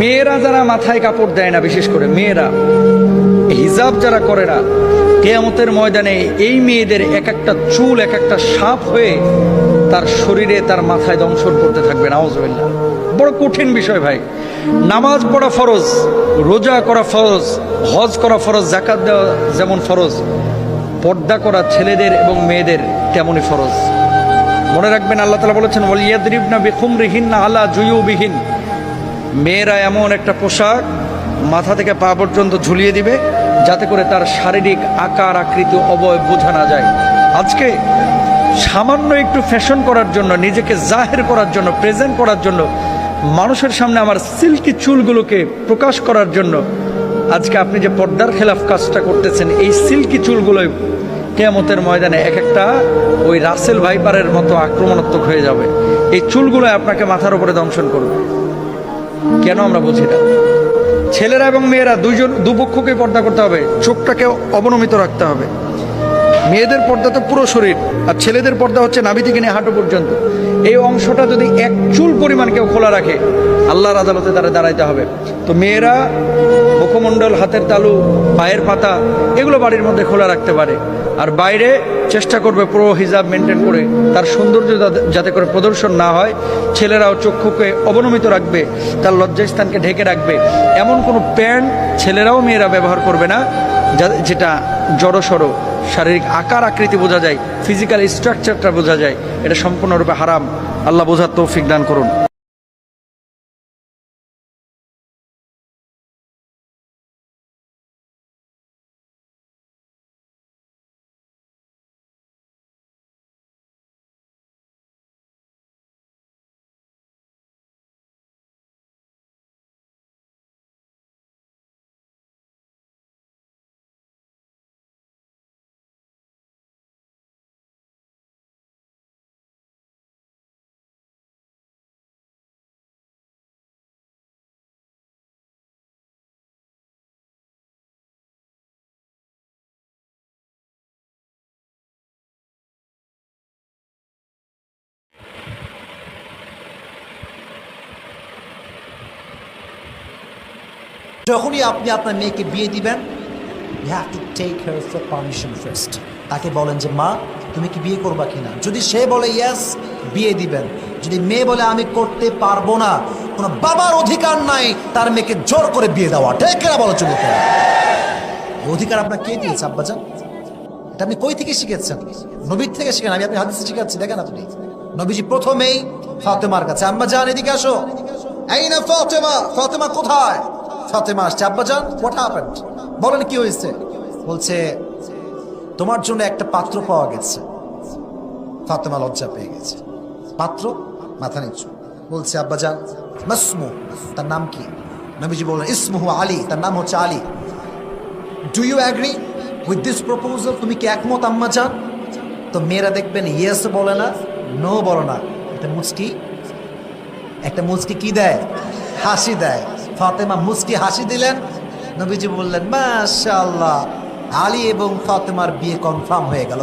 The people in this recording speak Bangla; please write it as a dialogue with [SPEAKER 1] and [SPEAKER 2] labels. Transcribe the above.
[SPEAKER 1] মেয়েরা যারা মাথায় কাপড় দেয় না, বিশেষ করে মেয়েরা, হিজাব যারা করে না, কেয়ামতের ময়দানে এই মেয়েদের এক একটা চুল, এক একটা সাপ হয়ে তার শরীরে, তার মাথায় দংশন করতে থাকবে নাওজবিল্লা বড় কঠিন বিষয় ভাই। নামাজ পড়া ফরজ, রোজা করা ফরজ, হজ করা ফরজ জাকাত দেওয়া যেমন ফরজ, পর্দা করা ছেলেদের এবং মেয়েদের তেমনই ফরজ। মনে রাখবেন, আল্লাহ তালা বলেছেন, ওয়ালিয়াদরিবনা বেখুমরিহীন আল্লাহ জুয়ুবিহীন। মেয়েরা এমন একটা পোশাক মাথা থেকে পা পর্যন্ত ঝুলিয়ে দিবে যাতে করে তার শারীরিক আকার, আকৃতি, অবয়ব বোঝা না যায়। আজকে সামান্য একটু ফ্যাশন করার জন্য, নিজেকে জাহের করার জন্য প্রেজেন্ট করার জন্য, মানুষের সামনে আমার সিল্কি চুলগুলোকে প্রকাশ করার জন্য আজকে আপনি যে পর্দার খেলাফ কাজটা করতেছেন, এই সিল্কি চুলগুলোই কেয়ামতের ময়দানে এক একটা ওই রাসেল ভাইপারের মতো আক্রমণাত্মক হয়ে যাবে। এই চুলগুলো আপনাকে মাথার উপরে দংশন করবে। কেন আমরা বুঝি না ছেলেরা এবং মেয়েরা দুইজন, দুপক্ষকে পর্দা করতে হবে, চোখটাকে অবনমিত রাখতে হবে। মেয়েদের পর্দা তো পুরো শরীর, আর ছেলেদের পর্দা হচ্ছে নাভি থেকে নিয়ে হাঁটু পর্যন্ত। এই অংশটা যদি এক চুল পরিমাণ কেউ খোলা রাখে, আল্লাহর আদালতে তারা দাঁড়াইতে হবে। তো মেয়েরা মুখমণ্ডল, হাতের তালু, পায়ের পাতা, এগুলো বাড়ির মধ্যে খোলা রাখতে পারে। আর বাইরে চেষ্টা করবে পুরো হিজাব মেনটেন করে, তার সৌন্দর্য যাতে- করে প্রদর্শন না হয়। ছেলেরাও চক্ষুকে অবনমিত রাখবে, তার লজ্জাস্থানকে ঢেকে রাখবে। এমন কোনো প্যান্ট ছেলেরাও মেয়েরা ব্যবহার করবে না যেটা জড়সড়, শারীরিক আকার আকৃতি বোঝা যায় ফিজিক্যাল স্ট্রাকচারটা বোঝা যায়, এটা সম্পূর্ণরূপে হারাম। আল্লাহ বোঝার তৌফিক দান করুন।
[SPEAKER 2] যখনই আপনি আপনার মেয়েকে বিয়ে দিবেন you have to take her for permission first তাকে বলেন যে, মা, তুমি কি বিয়ে করবা কিনা? যদি সে বলে ইয়েস বিয়ে দিবেন। যদি মেয়ে বলে, আমি করতে পারব না। কোনো বাবার অধিকার নাই তার মেয়েকে জোর করে বিয়ে দেওয়া। কেনা বলো যুবকের অধিকার আপনার কে দিয়েছে, আব্বাজান? এটা আপনি কই থেকে শিখেছেন? নবীর থেকে শিখেন। আমি আপনি হাদিসে শিখাচ্ছি, দেখেন আপনি। নবীজি প্রথমেই ফাতেমার কাছে আম্মা জান এদিকে আসো। এই না ফাতেমা ফাতেমা কোথায়? ফাতেমা আসছে আব্বা জান হোয়াট হ্যাপেন্ড বলেন কি হয়েছে? বলছে, তোমার জন্য একটা পাত্র পাওয়া গেছে। ফাতেমা লজ্জা পেয়ে গেছে। পাত্র? মাথা নিচু। বলছে আব্বা জান মাসমু তার নাম কি? নবীজি বললেন, ইসমুহু আলী। তার নাম হচ্ছে Ali. Do you agree with this proposal তুমি কি একমত আম্মা চান তো মেয়েরা দেখবেন ইয়েস বলে না নো বলো না। একটা মুচকি একটা মুচকি কি দেয়? হাসি দেয়। ফাতেমা মুসকি হাসি দিলেন। নবীজি বললেন মাশাআল্লাহ আলী এবং ফাতেমার বিয়ে কনফার্ম হয়ে গেল।